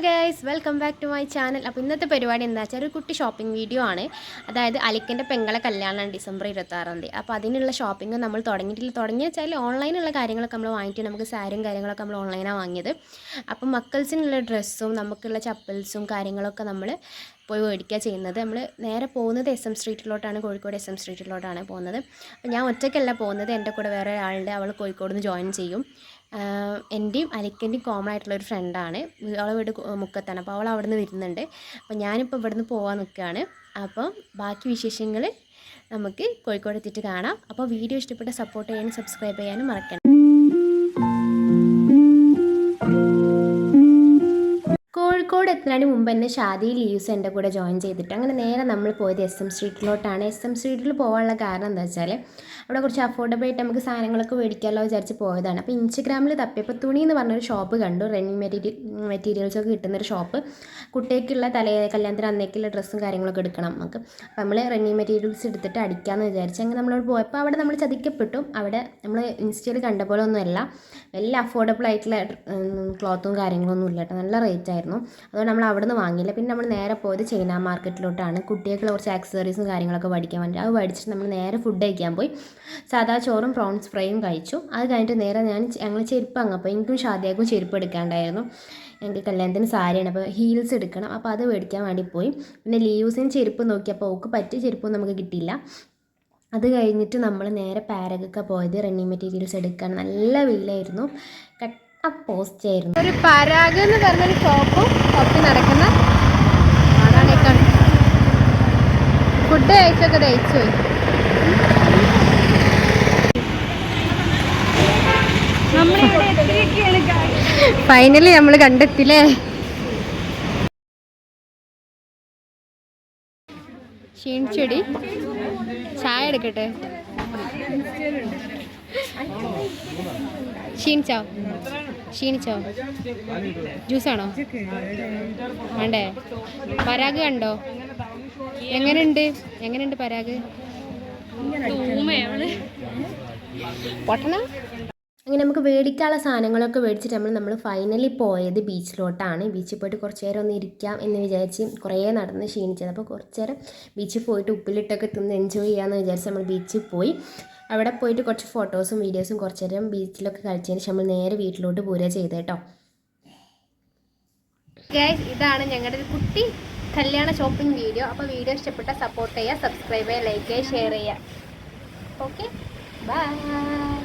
Okay. Guys welcome back to my channel അപ്പോൾ ഇന്നത്തെ പരിപാടി എന്താ വെച്ചാൽ ഒരു കുട്ടി ഷോപ്പിംഗ് വീഡിയോ ആണ്. അതായത് അലിക്കന്റെ പെങ്ങളെ കല്യാണമാണ് ഡിസംബർ ഇരുപത്താറാം തീയതി. അപ്പോൾ അതിനുള്ള ഷോപ്പിംഗ് നമ്മൾ തുടങ്ങിയിട്ടില്ല. തുടങ്ങി വെച്ചാൽ ഓൺലൈനുള്ള കാര്യങ്ങളൊക്കെ നമ്മൾ വാങ്ങിയിട്ട് നമുക്ക് സാരിയും കാര്യങ്ങളൊക്കെ നമ്മൾ ഓൺലൈനാണ് വാങ്ങിയത്. അപ്പം മക്കൾസിനുള്ള ഡ്രസ്സും നമുക്കുള്ള ചപ്പൽസും കാര്യങ്ങളൊക്കെ നമ്മൾ പോയി മേടിക്കുക ചെയ്യുന്നത്. നമ്മൾ നേരെ പോകുന്നത് എസ് എം സ്ട്രീറ്റിലോട്ടാണ് കോഴിക്കോട് എസ് എം സ്ട്രീറ്റിലോട്ടാണ് പോകുന്നത്. അപ്പോൾ ഞാൻ ഒറ്റയ്ക്കല്ല പോകുന്നത്. എന്റെ കൂടെ വേറെ ഒരാളുണ്ട്. അവൾ കോഴിക്കോട് നിന്ന് ജോയിൻ ചെയ്യും എന്റെയും അലിക്കന്റെയും കോമൺ ആയിട്ടുള്ള ഒരു ഫ്രണ്ടാണ് അവളെ വീട് കു- മുക്കത്താണ് അപ്പോൾ അവൾ അവിടുന്ന് വരുന്നുണ്ട്. അപ്പോൾ ഞാനിപ്പോൾ ഇവിടുന്ന് പോകാൻ നിൽക്കുകയാണ് അപ്പം ബാക്കി വിശേഷങ്ങൾ നമുക്ക് കോഴിക്കോട് എത്തിയിട്ട് കാണാം. അപ്പോൾ വീഡിയോ ഇഷ്ടപ്പെട്ട സപ്പോർട്ട് ചെയ്യാനും സബ്സ്ക്രൈബ് ചെയ്യാനും മറക്കണം കോഴിക്കോട് എത്തുന്നതിന് മുമ്പ് തന്നെ ഷാദി ലീവ്സ് എന്റെ കൂടെ ജോയിൻ ചെയ്തിട്ട്. അങ്ങനെ നേരെ നമ്മൾ പോയത് എസ് എം സ്ട്രീറ്റിലോട്ടാണ്. എസ് എം സ്ട്രീറ്റിൽ പോകാനുള്ള കാരണം എന്താ വെച്ചാൽ അവിടെ കുറച്ച് അഫോർഡബിൾ ആയിട്ട് നമുക്ക് സാധനങ്ങളൊക്കെ മേടിക്കാമല്ലോ വിചാരിച്ച് പോയതാണ്. അപ്പോൾ ഇൻസ്റ്റഗ്രാമിൽ തപ്പിയപ്പോൾ തുണി എന്ന് പറഞ്ഞൊരു ഷോപ്പ് കണ്ടു. റണ്ണിങ് മെറ്റീരിയൽ മെറ്റീരിയൽസൊക്കെ കിട്ടുന്നൊരു ഷോപ്പ് കുട്ടികൾക്കുള്ള തലേ കല്യാണത്തിന് അന്നേക്കുള്ള ഡ്രസ്സും കാര്യങ്ങളൊക്കെ എടുക്കണം നമുക്ക്. അപ്പോൾ നമ്മൾ റണ്ണിങ് മെറ്റീരിയൽസ് എടുത്തിട്ട് അടിക്കാമെന്ന് വിചാരിച്ച് അങ്ങനെ നമ്മളോട് പോയപ്പോൾ അവിടെ നമ്മൾ ചതിക്കപ്പെട്ടു. അവിടെ നമ്മൾ ഇൻസ്റ്റയിൽ കണ്ട പോലെ ഒന്നുമല്ല. വലിയ അഫോർഡബിൾ ആയിട്ടുള്ള ക്ലോത്തും കാര്യങ്ങളൊന്നും ഇല്ല കേട്ടോ. നല്ല റേറ്റ് ആയിരുന്നു. അതുകൊണ്ട് നമ്മൾ അവിടെ നിന്ന് വാങ്ങിയില്ല. പിന്നെ നമ്മൾ നേരെ പോയത് ചൈന മാർക്കറ്റിലോട്ടാണ്. കുട്ടികൾക്കുള്ള കുറച്ച് ആക്സസറീസും കാര്യങ്ങളൊക്കെ പഠിക്കാൻ വേണ്ടി അത് പഠിച്ചിട്ട് നമ്മൾ നേരെ ഫുഡ് കഴിക്കാൻ പോയി. സാധാ ചോറും പ്രോൺസ് ഫ്രൈയും കഴിച്ചു. അത് കഴിഞ്ഞിട്ട് നേരെ ഞാൻ ഞങ്ങൾ ചെരുപ്പ് അങ്ങ് അപ്പോൾ എനിക്കും ഷാദിയാക്കും ചെരുപ്പ് എടുക്കാണ്ടായിരുന്നു. എനിക്ക് കല്യാണത്തിന് സാരിയാണ്. അപ്പോൾ ഹീൽസ് എടുക്കണം. അപ്പോൾ അത് മേടിക്കാൻ വേണ്ടി പോയി. പിന്നെ ലീവ്സിന് ചെരുപ്പ് നോക്കിയപ്പോൾ ഓക്ക് പറ്റിയ ചെരുപ്പൊന്നും നമുക്ക് കിട്ടിയില്ല. അത് കഴിഞ്ഞിട്ട് നമ്മൾ നേരെ പാരകൊക്കെ പോയത് റണ്ണിങ് മെറ്റീരിയൽസ് എടുക്കാൻ. നല്ല വെയിലായിരുന്നു കട്ട പോസ്റ്റ് ആയിരുന്നു. ഒരു പരാഗ് എന്ന് പറഞ്ഞൊരു ഷോപ്പും തപ്പി നടക്കുന്ന ഫുഡ് കഴിച്ചൊക്കെ ദഹിച്ചു പോയി. ഫൈനലി നമ്മൾ കണ്ടെത്തില്ലേ ക്ഷീണിച്ചെടി ചായ എടുക്കട്ടെ? ക്ഷീണിച്ചോ ക്ഷീണിച്ചോ? ജ്യൂസാണോ? വേണ്ടേ? പരാഗ് കണ്ടോ? എങ്ങനെയുണ്ട് എങ്ങനെയുണ്ട് പരാഗ്? പൊട്ടണ അങ്ങനെ നമുക്ക് മേടിക്കാനുള്ള സാധനങ്ങളൊക്കെ മേടിച്ചിട്ട് നമ്മൾ നമ്മൾ ഫൈനലി പോയത് ബീച്ചിലോട്ടാണ് ബീച്ചിൽ പോയിട്ട് കുറച്ച് നേരം ഒന്ന് ഇരിക്കാം എന്ന് വിചാരിച്ച് കുറേ നടന്ന് ക്ഷീണിച്ചത് അപ്പോൾ കുറച്ച് നേരം ബീച്ചിൽ പോയിട്ട് ഉപ്പിലിട്ടൊക്കെ തിന്ന് എൻജോയ് ചെയ്യാമെന്ന് വിചാരിച്ച് നമ്മൾ ബീച്ചിൽ പോയി. അവിടെ പോയിട്ട് കുറച്ച് ഫോട്ടോസും വീഡിയോസും കുറച്ച് നേരം ബീച്ചിലൊക്കെ കളിച്ചതിന് ശേഷം നമ്മൾ നേരെ വീട്ടിലോട്ട് പോരുക ചെയ്തത് കേട്ടോ. ഇതാണ് ഞങ്ങളുടെ ഒരു കുട്ടി കല്യാണ ഷോപ്പിംഗ് വീഡിയോ അപ്പോൾ വീഡിയോ ഇഷ്ടപ്പെട്ട സപ്പോർട്ട് ചെയ്യുക സബ്സ്ക്രൈബ് ചെയ്യുക ലൈക്ക് ചെയ്യുക ഷെയർ ചെയ്യുക ഓക്കെ ബൈ